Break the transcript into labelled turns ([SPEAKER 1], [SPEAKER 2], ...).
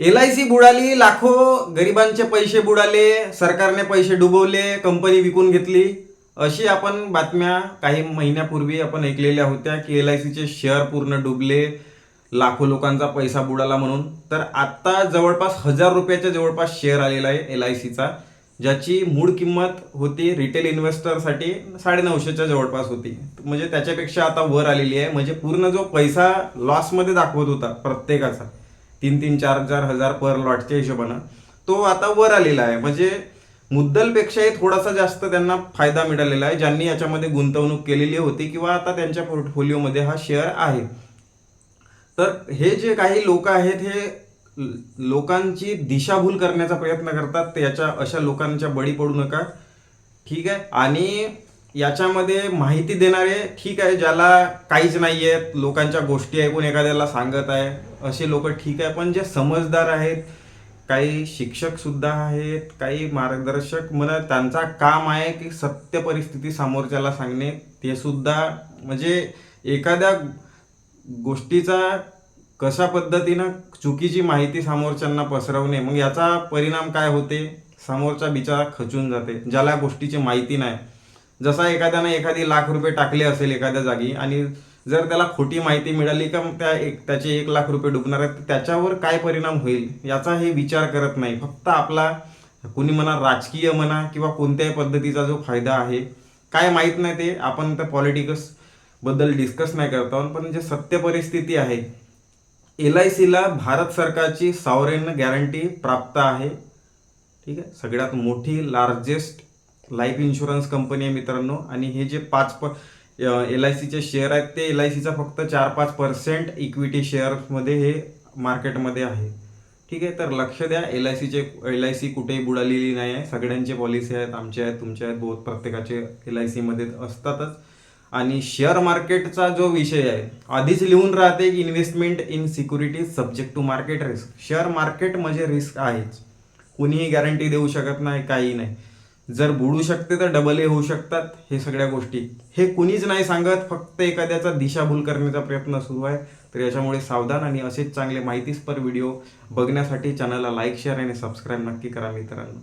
[SPEAKER 1] L I C बुडाली लाखो गरिबांचे पैसे बुडाले सरकारने पैसे डुबवले कंपनी विकून घेतली. अशी आपण बातम्या काही महिन्यापूर्वी आपण ऐकलेल्या होत्या की एल आय सीचे शेअर पूर्ण डुबले लाखो लोकांचा पैसा बुडाला म्हणून. तर आता जवळपास हजार रुपयाच्या जवळपास शेअर आलेला आहे एल आय सीचा ज्याची मूळ किंमत होती रिटेल इन्व्हेस्टरसाठी साडेनऊशेच्या जवळपास होती. म्हणजे त्याच्यापेक्षा आता वर आलेली आहे. म्हणजे पूर्ण जो पैसा लॉसमध्ये दाखवत होता प्रत्येकाचा. तीन तीन चार चार हजार पर लॉटच्या हिशोबानं. तो आता वर आलेला आहे. म्हणजे मुद्दलपेक्षाही थोडासा जास्त त्यांना फायदा मिळालेला आहे ज्यांनी याच्यामध्ये गुंतवणूक केलेली होती किंवा आता त्यांच्या पोर्टफोलिओमध्ये हा शेअर आहे. तर हे जे काही लोक आहेत हे लोकांची दिशाभूल करण्याचा प्रयत्न करतात याच्या अशा लोकांच्या बळी पडू नका. ठीक आहे? आणि याच्यामध्ये माहिती देणारे ठीक आहे ज्याला काहीच नाही आहेत लोकांच्या गोष्टी ऐकून एखाद्याला सांगत आहे असे लोक ठीक आहे पण जे समजदार आहेत काही शिक्षकसुद्धा आहेत काही मार्गदर्शक म्हणा त्यांचा काम आहे की सत्य परिस्थिती समोरच्याला सांगणे ते सुद्धा म्हणजे एखाद्या गोष्टीचा कशा पद्धतीनं चुकीची माहिती समोरच्यांना पसरवणे मग याचा परिणाम काय होते? समोरचा बिचारा खचून जाते ज्याला गोष्टीची माहिती नाही. जसा एखाद्यानं एखादी लाख रुपये टाकले असेल एखाद्या जागी आणि जर त्याला खोटी माहिती मिळाली का मग त्या एक त्याचे एक लाख रुपये डुबणार आहेत तर त्याच्यावर काय परिणाम होईल? याचा हे विचार करत नाही. फक्त आपला कुणी म्हणा राजकीय म्हणा किंवा कोणत्याही पद्धतीचा जो फायदा आहे काय माहीत नाही ते. आपण त्या पॉलिटिक्सबद्दल डिस्कस नाही करत आहोत, पण जे सत्य परिस्थिती आहे एल आय सीला भारत सरकारची सॉवरेन गॅरंटी प्राप्त आहे. ठीक आहे? सगळ्यात मोठी लार्जेस्ट लाईफ इन्शुरन्स कंपनी आहे मित्रांनो. आणि हे जे पाच प एल आय सीचे शेअर आहेत ते एल आय सीचा फक्त चार पाच पर्सेंट इक्विटी शेअर्समध्ये हे मार्केटमध्ये आहे. ठीक आहे तर लक्ष द्या एल आय सीचे एल आय सी कुठेही बुडालेली नाही आहे. सगळ्यांचे पॉलिसी आहेत आमचे आहेत तुमचे आहेत बहुत प्रत्येकाचे एल आय सीमध्ये असतातच. आणि शेअर मार्केटचा जो विषय आहे आधीच लिहून राहते की investment in securities subject to market risk share market म्हणजे रिस्क आहेच. कुणीही गॅरंटी देऊ शकत नाही काही नाही. जर बुडू शकते तर डबल ए होऊ शकतात हे सगळ्या गोष्टी. हे कुणीच नाही सांगत फक्त एखाद्याचा दिशाभूल करण्याचा प्रयत्न सुरू आहे. तर याच्यामुळे सावधान आणि असेच चांगले माहितीस्पर व्हिडिओ बघण्यासाठी चॅनलला लाईक शेअर आणि सबस्क्राईब नक्की करा मित्रांनो.